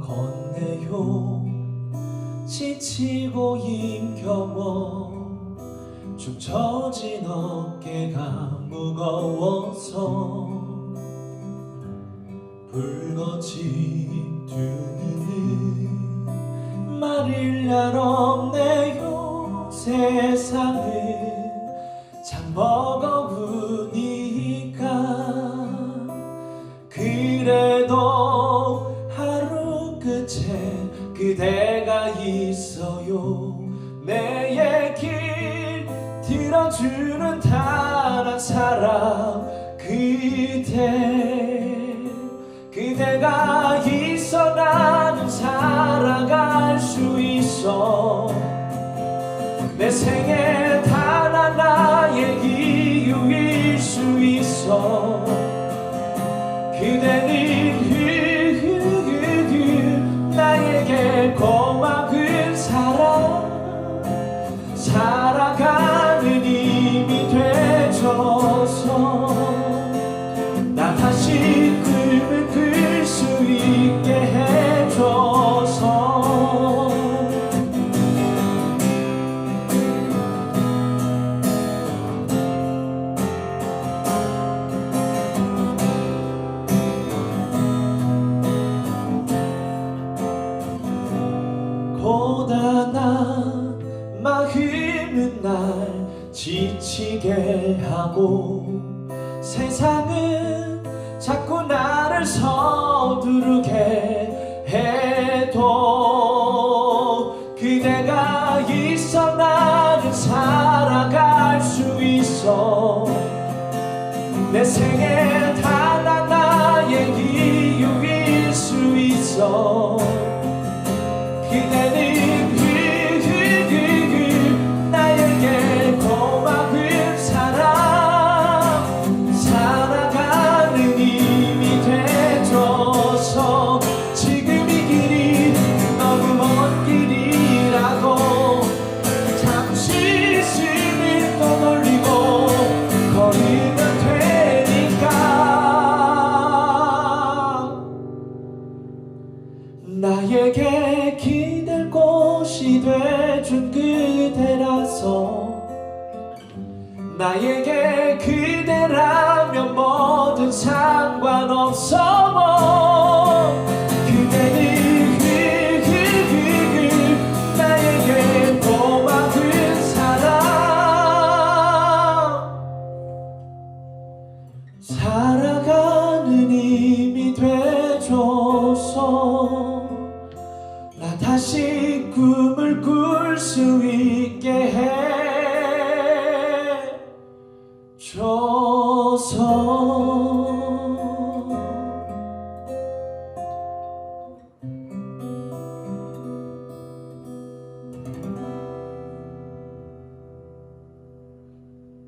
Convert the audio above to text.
건네요. 지치고 힘겨워. 축 처진 어깨가 무거워서 붉어진 두 눈은 말일 날 없네요. 세상은 참 버거우 있어요. 내 얘길 들어주는 단한 사람 그대 그대가 있어 나는 살아갈 수 있어. 내 생에 단 하나의 이유일 수 있어 지치게 하고 세상은 자꾸 나를 서두르게 해도 그대가 있어 나는 살아갈 수 있어 내 생에 단 하나의 이유일 수 있어 나에게 기댈 곳이 돼준 그대라서 나에게 그대라면 뭐든 상관없어 뭐. 그대는 흐흐흐흐 나에게 고마운 사람. 살아가 꿈을 꿀 수 있게 해. 줘서